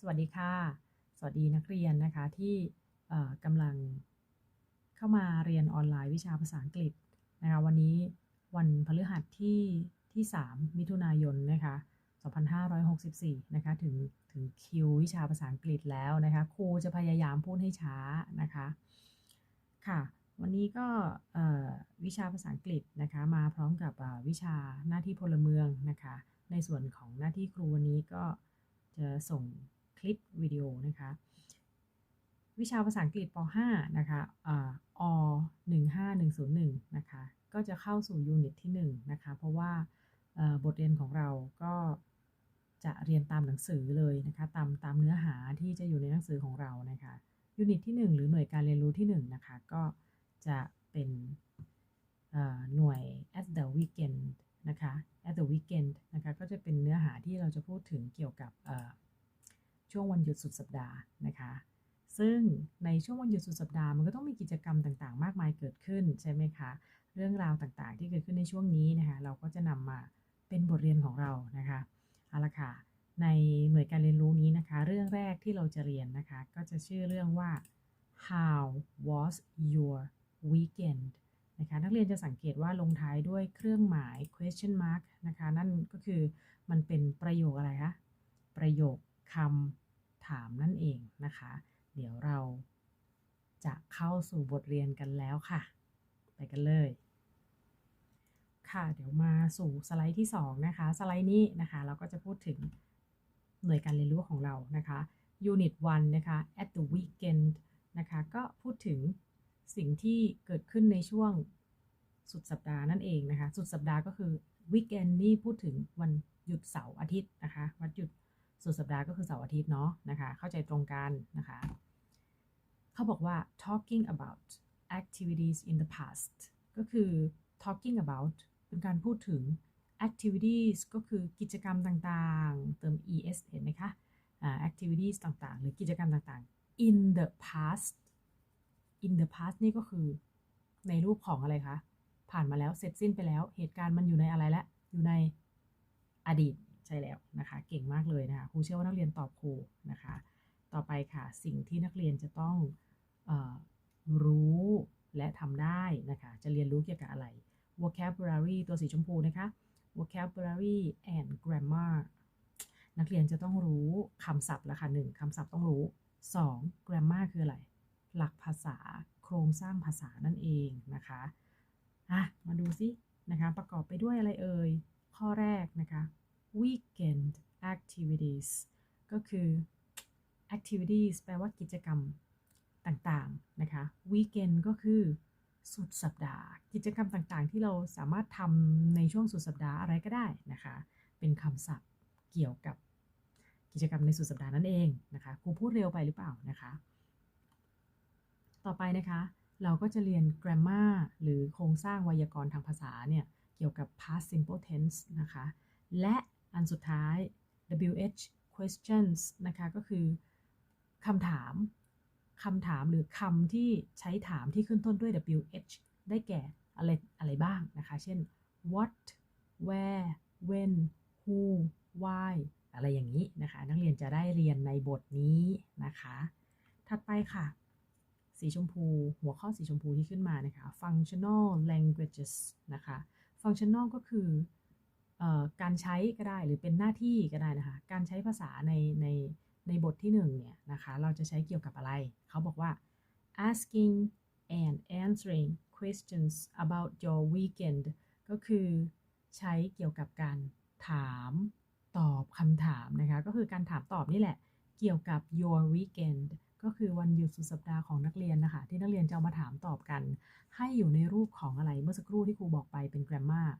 สวัสดีค่ะ สวัสดีนักเรียนนะคะที่กำลังเข้ามาเรียนออนไลน์วิชาภาษาอังกฤษนะคะวันนี้วันพฤหัสที่ที่ 3 มิถุนายนนะคะ2564นะคะถึงถึงคิววิชาภาษาอังกฤษแล้วนะคะครูจะพยายามพูดให้ช้านะคะค่ะวันนี้ก็วิชาภาษาอังกฤษนะคะมาพร้อมกับวิชาหน้าที่พลเมืองนะคะในส่วนของหน้าที่ครูวันนี้ก็จะส่ง คลิปวิดีโอนะคะ วิชาภาษาอังกฤษป .5 นะคะอ่าอ15101นะคะ ก็จะเข้าสู่ยูนิตที่1นะคะ เพราะว่าบทเรียนของเราก็จะเรียนตามหนังสือเลยนะคะ ตามตามเนื้อหาที่จะอยู่ในหนังสือของเรานะคะยูนิตที่ 1 หรือหน่วยการเรียนรู้ที่ 1 นะคะ ก็จะเป็นหน่วย at the weekend นะคะ at the weekend นะคะ ก็จะเป็นเนื้อหาที่เราจะพูดถึงเกี่ยวกับ ช่วงวันหยุดสุดสัปดาห์นะคะ ซึ่งในช่วงวันหยุดสุดสัปดาห์มันก็ต้องมีกิจกรรมต่างๆ มากมายเกิดขึ้นใช่ไหมคะ เรื่องราวต่างๆ ที่เกิดขึ้นในช่วงนี้นะคะ เราก็จะนำมาเป็นบทเรียนของเรานะคะเอาละค่ะ ในหน่วยการเรียนรู้นี้นะคะ เรื่องแรกที่เราจะเรียนนะคะ ก็จะชื่อเรื่องว่า how was your weekend นะคะนักเรียนจะสังเกตว่าลงท้ายด้วยเครื่องหมาย question mark นะคะ นั่นก็คือมันเป็นประโยคอะไรคะ ประโยค คำถามนั่นเองนะคะ เดี๋ยวเราจะเข้าสู่บทเรียนกันแล้วค่ะ ไปกันเลย ค่ะ เดี๋ยวมาสู่สไลด์ที่ 2 นะคะ สไลด์นี้นะคะ เราก็จะพูดถึงหน่วยการเรียนรู้ของเรานะคะ Unit 1 นะคะ at the weekend นะคะ ก็พูดถึงสิ่งที่เกิดขึ้นในช่วงสุดสัปดาห์นั่นเองนะคะ สุดสัปดาห์ก็คือ weekend นี่พูดถึงวันหยุดเสาร์อาทิตย์นะคะ วันหยุด สุดสัปดาห์ก็คือเสาร์อาทิตย์เนาะนะคะ เข้าใจตรงกันนะคะ เขาบอกว่า talking about activities in the past ก็คือ talking about เป็นการพูดถึง activities ก็คือกิจกรรมต่างๆ เติม es เห็นไหมคะ activities ต่างๆ หรือกิจกรรมต่างๆ in the past in the past นี่ก็คือในรูปของอะไรคะ ผ่านมาแล้วเสร็จสิ้นไปแล้ว เหตุการณ์มันอยู่ในอะไรแล้วอยู่ในอดีต ใช่แล้วนะคะ เก่งมากเลยนะคะครูเชื่อว่านักเรียนตอบครูนะคะ ต่อไปค่ะสิ่งที่นักเรียนจะต้องออรู้และทำได้นะคะ จะเรียนรู้เกี่ยวกับอะไร vocabulary ตัวสีชมพูนะคะ vocabulary and grammar นักเรียนจะต้องรู้คำศัพท์ละค่ะหนึ่งคำศัพท์ต้องรู้ 2. grammar คืออะไร หลักภาษาโครงสร้างภาษานั่นเองนะคะอะมาดูซินะคะ ประกอบไปด้วยอะไรเอ่ย ข้อแรกนะคะ weekend activities ก็คือ activities แปลว่ากิจกรรมต่างๆ นะคะ weekend ก็คือสุดสัปดาห์ กิจกรรมต่างๆ ที่เราสามารถทำในช่วงสุดสัปดาห์อะไรก็ได้นะคะ เป็นคำศัพท์เกี่ยวกับกิจกรรมในสุดสัปดาห์นั่นเองนะคะครูพูดเร็วไปหรือเปล่านะคะ ต่อไปนะคะ เราก็จะเรียน grammar หรือโครงสร้างไวยากรณ์ทางภาษาเนี่ย เกี่ยวกับ past simple tense นะคะ และ อันสุดท้าย WH questions นะคะ ก็คือคำถามคำถามหรือคำที่ใช้ถามที่ขึ้นต้นด้วย WH ได้แก่อะไรอะไรบ้างนะคะ เช่น what where when who why อะไรอย่างนี้นะคะ นักเรียนจะได้เรียนในบทนี้นะคะ ถัดไปค่ะ สีชมพู หัวข้อสีชมพูที่ขึ้นมานะคะ functional languages นะคะ functional ก็คือ การใช้ก็ได้หรือเป็นหน้าที่ก็ได้นะคะ การใช้ภาษาในในในบทที่1เนี่ยนะคะเราจะใช้เกี่ยวกับอะไร เขาบอกว่า asking and answering questions about your weekend ก็คือใช้เกี่ยวกับการถามตอบคำถามนะคะ ก็คือการถามตอบนี่แหละ เกี่ยวกับ your weekend ก็คือวันหยุดสุดสัปดาห์ของนักเรียนนะคะ ที่นักเรียนจะมาถามตอบกัน ให้อยู่ในรูปของอะไรเมื่อสักครู่ที่ครูบอกไปเป็น grammar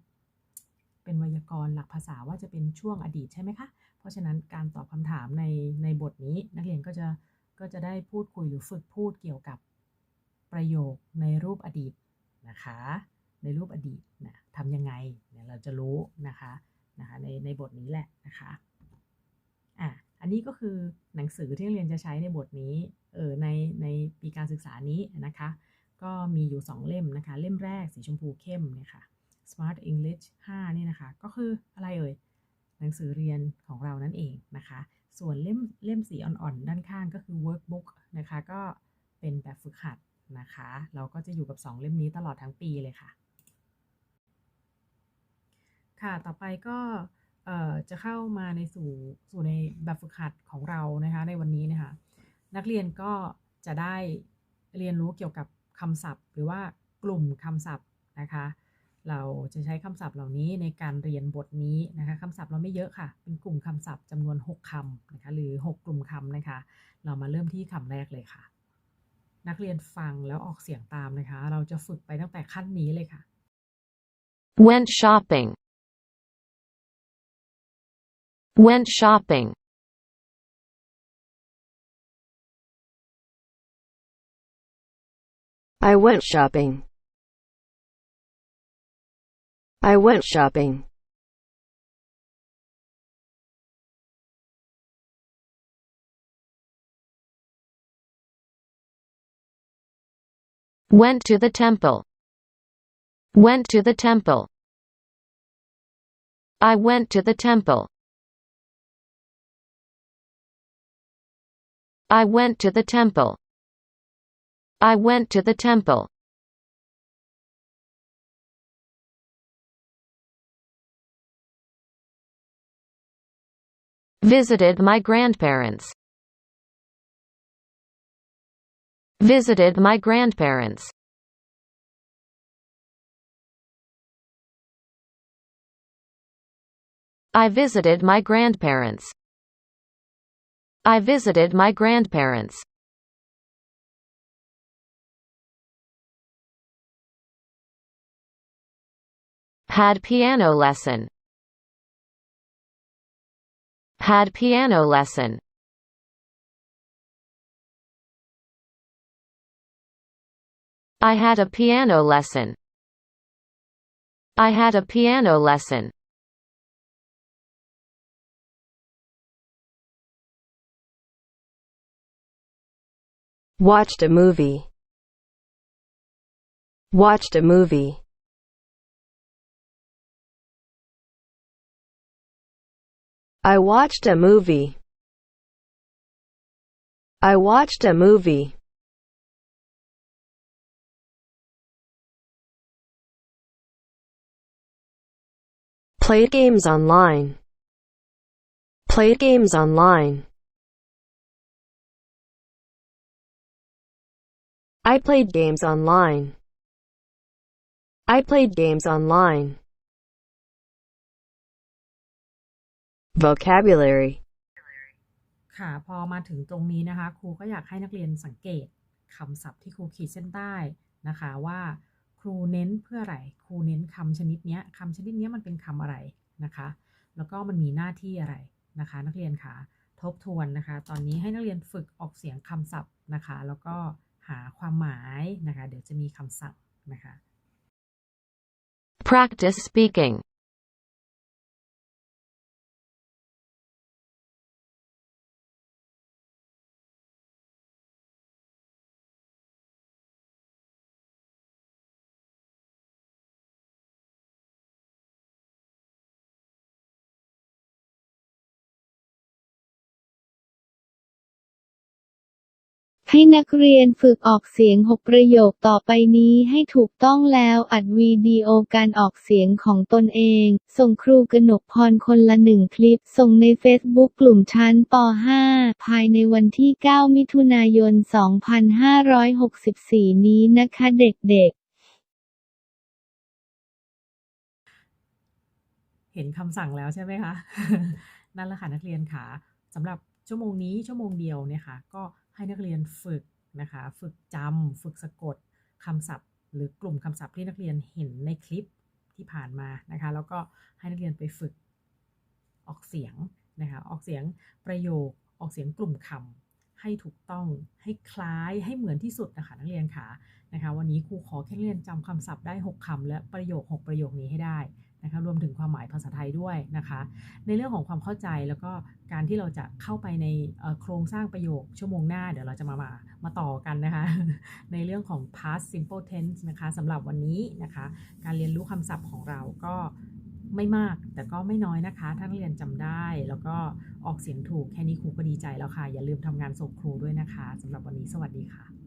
เป็นไวยากรณ์หลักภาษาว่าจะเป็นช่วงอดีตใช่ไหมคะ เพราะฉะนั้นการตอบคำถามในในบทนี้นักเรียนก็จะก็จะได้พูดคุยหรือฝึกพูดเกี่ยวกับประโยคในรูปอดีตนะคะ ในรูปอดีตนะทำยังไงเนี่ยเราจะรู้นะคะนะคะในในบทนี้แหละนะคะอะอันนี้ก็คือหนังสือที่นักเรียนจะใช้ในบทนี้เออในในปีการศึกษานี้นะคะ ก็มีอยู่ 2 เล่มนะคะ เล่มแรกสีชมพูเข้มเนี่ยค่ะ Smart English 5 นี่นะคะ ก็คืออะไรเอ่ย หนังสือเรียนของเรานั่นเองนะคะ ส่วนเล่มเล่มสีอ่อนๆ ด้านข้างก็คือ workbook นะคะ ก็เป็นแบบฝึกหัดนะคะ เราก็จะอยู่กับ 2 เล่มนี้ตลอดทั้งปีเลยค่ะ ค่ะ ต่อไปก็จะเข้ามาในสู่สู่ในแบบฝึกหัดของเรานะคะในวันนี้นะคะนักเรียนก็จะได้เรียนรู้เกี่ยวกับคำศัพท์ หรือว่ากลุ่มคำศัพท์นะคะ เราจะใช้คำศัพท์เหล่านี้ในการเรียนบทนี้นะคะคำศัพท์เราไม่เยอะค่ะ เป็นกลุ่มคำศัพท์จำนวน 6คำนะคะหรือ 6 กลุ่มคำนะคะ เรามาเริ่มที่คำแรกเลยค่ะ นักเรียนฟังแล้วออกเสียงตามนะคะ เราจะฝึกไปตั้งแต่ขั้นนี้เลยค่ะ Went shopping. Went shopping. I went shopping. I went shopping. Went to the temple. Went to the temple. I went to the temple. I went to the temple. I went to the temple. Visited my grandparents. Visited my grandparents. I visited my grandparents. I visited my grandparents. Had piano lesson. Had piano lesson. I had a piano lesson. I had a piano lesson. Watched a movie. Watched a movie. I watched a movie. I watched a movie. Played games online. Played games online. I played games online. I played games online. Vocabulary ค่ะ พอมาถึงตรงนี้นะคะ ครูก็อยากให้นักเรียนสังเกตคำศัพท์ที่ครูขีดเส้นใต้นะคะว่าครูเน้นเพื่ออะไร ครูเน้นคำชนิดเนี้ยคำชนิดเนี้ยมันเป็นคำอะไรนะคะ แล้วก็มันมีหน้าที่อะไรนะคะ นักเรียนคะทบทวนนะคะ ตอนนี้ให้นักเรียนฝึกออกเสียงคำศัพท์นะคะ แล้วก็หาความหมายนะคะ เดี๋ยวจะมีคำศัพท์นะคะ Practice speaking. " ให้นักเรียนฝึกออกเสียง 6 ประโยคต่อไปนี้ให้ถูกต้องแล้วอัดวิดีโอการออกเสียงของตนเอง ส่งครูกนกพรคนละหนึ่งคลิป ส่งในเฟซบุ๊กกลุ่มชั้นป .5 ภายในวันที่ 9 มิถุนายน 2564 นี้นะคะเด็กๆ เห็นคำสั่งแล้วใช่ไหมคะ นั่นแหละค่ะนักเรียนค่ะสำหรับชั่วโมงนี้ชั่วโมงเดียวเนี่ยค่ะก็ ให้นักเรียนฝึกนะคะ ฝึกจำฝึกสะกดคำศัพท์ หรือกลุ่มคำศัพท์ที่นักเรียนเห็นในคลิปที่ผ่านมานะคะ แล้วก็ให้นักเรียนไปฝึกออกเสียงนะคะ ออกเสียงประโยค ออกเสียงกลุ่มคำให้ถูกต้อง ให้คล้าย ให้เหมือนที่สุดนะคะนักเรียนค่ะนะคะ วันนี้ครูขอแค่นักเรียนจำคำศัพท์ได้ 6คำและประโยค 6 ประโยคนี้ให้ได้ นะคะรวมถึงความหมายภาษาไทยด้วยนะคะ ในเรื่องของความเข้าใจแล้วก็การที่เราจะเข้าไปในโครงสร้างประโยคชั่วโมงหน้า เดี๋ยวเราจะมามามาต่อกันนะคะ ในเรื่องของ past simple tense นะคะสำหรับวันนี้นะคะ การเรียนรู้คำศัพท์ของเราก็ไม่มากแต่ก็ไม่น้อยนะคะถ้านเรียนจำได้ แล้วก็ออกเสียงถูกแค่นี้ครูก็ดีใจแล้วค่ะ อย่าลืมทำงานส่งครูด้วยนะคะสำหรับวันนี้สวัสดีค่ะ